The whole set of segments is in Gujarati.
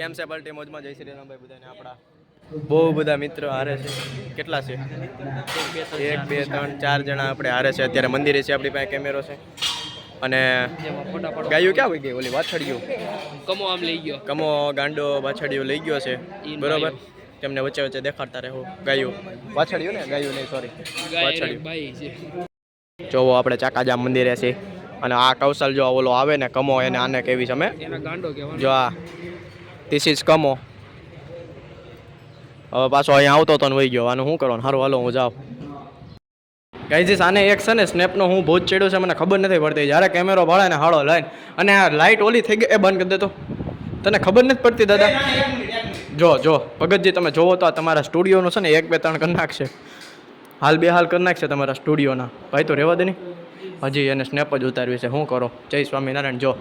કેમ છે પલટી મોજમાં જય શ્રી રામભાઈ બધાને આપણા. બહુ બધા મિત્રો હારે છે. કેટલા છે? એક બે ત્રણ ચાર જણા આપણે હારે છે. અત્યારે મંદિરે છે આપણી પાસે કેમેરો છે. અને ગાયું ક્યાં હોય ગઈ? ઓલી વાછડિયું. કમો આમ લઈ ગયો. કમો ગાંડો વાછડિયું લઈ ગયો છે. બરોબર? તેમને વચ્ચે વચ્ચે દેખાડતા રહેવું ગાયું. વાછડિયું ને? ગાયું નહીં સોરી વાછડિયું. જોવો આપણે ચાકાજામ મંદિરે છે. અને આ કૌશલ જો ઓલો આવે ને કમો એને આને કેવી છે અમે? ગાંડો કહેવાનો. જો આ. ધીસ ઇઝ કમો હવે પાછો અહીંયા આવતો હતો ને વહી ગયો. આનું શું કરવાનું? સારું હાલો હું જાઉં. ગાઈજીસ આને એક છે ને સ્નેપનો હું ભૂત ચડ્યો છે મને ખબર નથી પડતી. જ્યારે કેમેરો ભાળે ને હાળો લઈને અને આ લાઇટ ઓલી થઈ ગઈ એ બંધ કરી દેતો તને ખબર નથી પડતી દાદા? જો જો ભગતજી તમે જોવો તો આ તમારા સ્ટુડિયોનું છે ને એક બે ત્રણ કરી નાખશે. હાલ બે હાલ કરી નાખશે તમારા સ્ટુડિયોના ભાઈ તો રહેવા દે નહીં હજી એને સ્નેપ જ ઉતારવી છે. શું કરો? જય સ્વામિનારાયણ જો.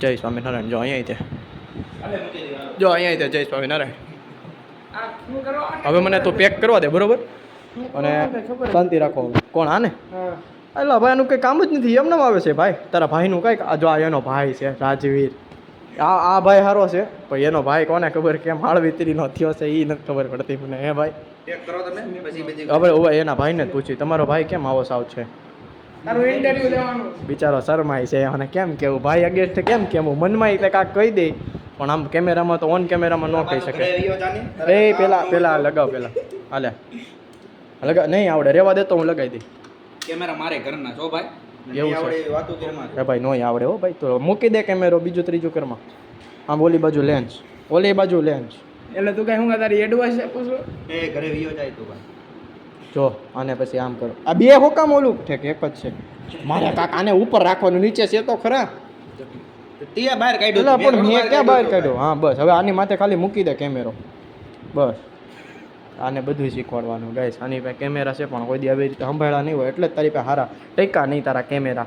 જય સ્વામિનારાયણ જો અહીંયા તે. જો અહીંયા ત્યાં જય સ્વામિનારાયણ હવે મને તું પેક કરવા દે બરોબર? અને શાંતિ રાખો. કોણ આને? એટલે ભાઈ આનું કંઈ કામ જ નથી એમ નામ આવે છે ભાઈ. તારા ભાઈનું કંઈક આ જો આ એનો ભાઈ છે રાજવીર. આ આ ભાઈ સારો છે પણ એનો ભાઈ કોને ખબર કેમ હાળ વિતરીનો થયો છે એ નથી ખબર પડતી મને હે ભાઈ? હવે હવે એના ભાઈને જ પૂછ્યું તમારો ભાઈ કેમ આવો સાવ છે? તારું ઇન્ટરવ્યુ લેવાનું. બિચારો શરમાય છે અને કેમ કેવું? ભાઈ અગેન્સ્ટ કેમ કેવું? મનમાં એટલે કાંક કહી દે. પણ આમ કેમેરામાં તો ઓન કેમેરામાં ન કહી શકે. એ પેલા પેલા લગાવ પેલા. હાલે. લગા નહીં આવડે. રેવા દે તો હું લગાવી દઈ કેમેરા મારે ઘરના છો ભાઈ. એવું છે. ભાઈ નોય આવડે હો ભાઈ. તો મૂકી દે કેમેરો બીજું ત્રીજું કરમાં આમ ઓલી બાજુ લેન્સ ઓલી બાજુ લેન્સ એટલે તું કઈ હું તારી એડવાઇસ આપું છું? એ ઘરે વિયો જાય તું ભાઈ. જો અને પછી આમ કરો. આ બે હોકામ ઓલું ઠેક એક જ છે. મારે કાક આને ઉપર રાખવાનું નીચે છે તો ખરા. ત્યાં બહાર કાઢ્યો પણ મેં ક્યાં બહાર કાઢ્યો હા બસ. હવે આની માથે ખાલી મૂકી દે કેમેરો. બસ. આને બધું શીખવાડવાનું. ગાઈસ આની પાસે કેમેરા છે પણ કોઈ દી આવી રીતે સંભાળ્યા નહીં હોય. એટલે જ તારી પાસે હારા ટેકા નહીં તારા કેમેરા.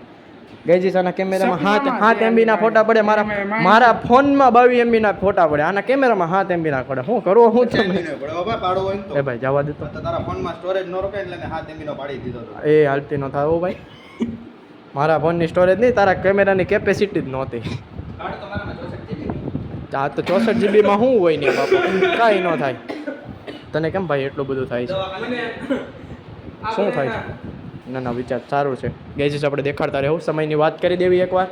ગઈજીસ આના કેમેરામાં હાથ હાથ એમબીના ફોટા પડે. મારા મારા ફોનમાં બાવીસ એમબીના ફોટા પડે. આના કેમેરામાં હાથ એમબીના પડે. શું કરવો હું તમે પાડો? હોય એ ભાઈ જવા દેતો તો. તારા ફોનમાં સ્ટોરેજ ન રોકાય એટલે મેં હાથ એમબીનો પાડી દીધો એ હાલતી ન થાય ભાઈ. મારા ફોનની સ્ટોરેજ નહીં તારા કેમેરાની કેપેસિટી જ નહોતી. કાર્ડ તો ચોસઠ આ તો ચોસઠ જીબીમાં શું હોય ને બાપા? કાંઈ ન થાય. તને કેમ ભાઈ એટલું બધું થાય છે? શું થાય છે? ના ના વિચાર સારું છે. ગેજીસ આપણે દેખાડતા રહેવું સમયની વાત કરી દેવી એકવાર.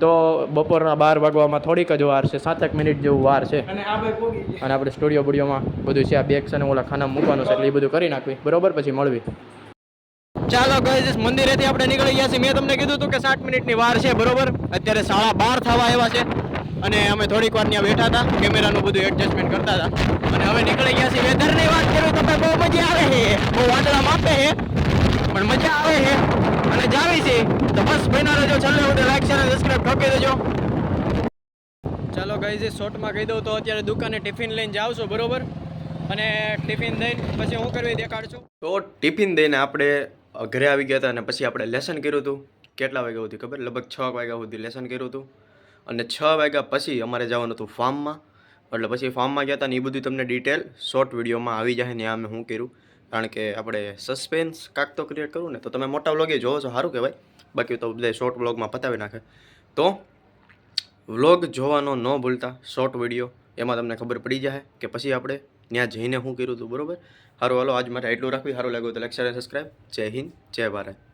તો બપોરના બાર વાગવામાં થોડીક જ વાર છે સાતેક મિનિટ જેવું વાર છે. અને આપણે સ્ટુડિયો બુડિયોમાં બધું છે આ બેગ છે ને ઓલા ખાના મૂકવાનું છે એટલે એ બધું કરી નાખવી. બરોબર? પછી મળવી. ચાલો ગઈસ મંદિરેથી આપણે નીકળી ગયા છીએ. મેં તમને કીધું હતું કે સાત મિનિટની વાર છે, બરોબર? અત્યારે સાડા બાર થવા આવ્યા છે. અને અમે થોડીક વાર ત્યાં બેઠા હતા. કેમેરાનું બધું એડજસ્ટમેન્ટ કરતા હતા. અને હવે નીકળી ગયા છીએ. વેધરની વાત કરું તો બહુ મજા આવે છે. બહુ વાદળા માપે છે. પણ મજા આવે છે. અને જાવી છે. તો બસ બન્યા રહેજો. છેલ્લે સુધી લાઈક શેર અને સબસ્ક્રાઇબ ઠોકી દેજો. ચાલો ગઈ જે શોર્ટમાં કહી દઉં તો અત્યારે દુકાને ટિફિન લઈને જાવ છો, બરોબર? અને ટિફિન દઈને પછી હું કરવી દેખાડશું તો ટિફિન દઈને આપણે ઘરે આવી ગયા હતા અને પછી આપણે લેસન કર્યું હતું. કેટલા વાગ્યા સુધી ખબર? લગભગ છ વાગ્યા સુધી લેસન કર્યું હતું. અને છ વાગ્યા પછી અમારે જવાનું હતું ફાર્મમાં. એટલે પછી ફાર્મમાં ગયા હતા ને એ બધું તમને ડિટેલ શોર્ટ વિડીયોમાં આવી જાય ને અમે શું કર્યું. કારણ કે આપણે સસ્પેન્સ કાંક તો ક્રિએટ કરું ને તો તમે મોટા વ્લોગે જોવો છો, સારું કહેવાય. બાકી તો બધા શોર્ટ વ્લોગમાં પતાવી નાખે. તો વ્લોગ જોવાનો ન ભૂલતા શોર્ટ વીડિયો એમાં તમને ખબર પડી જાય કે પછી આપણે ત્યાં જઈને શું કર્યું હતું, બરોબર? સારું હાલો, આજ માટે એટલું રાખવી, સારું લાગ્યું તો લેક્ચર સબસ્ક્રાઈબ જય હિન્દ, જય ભારત.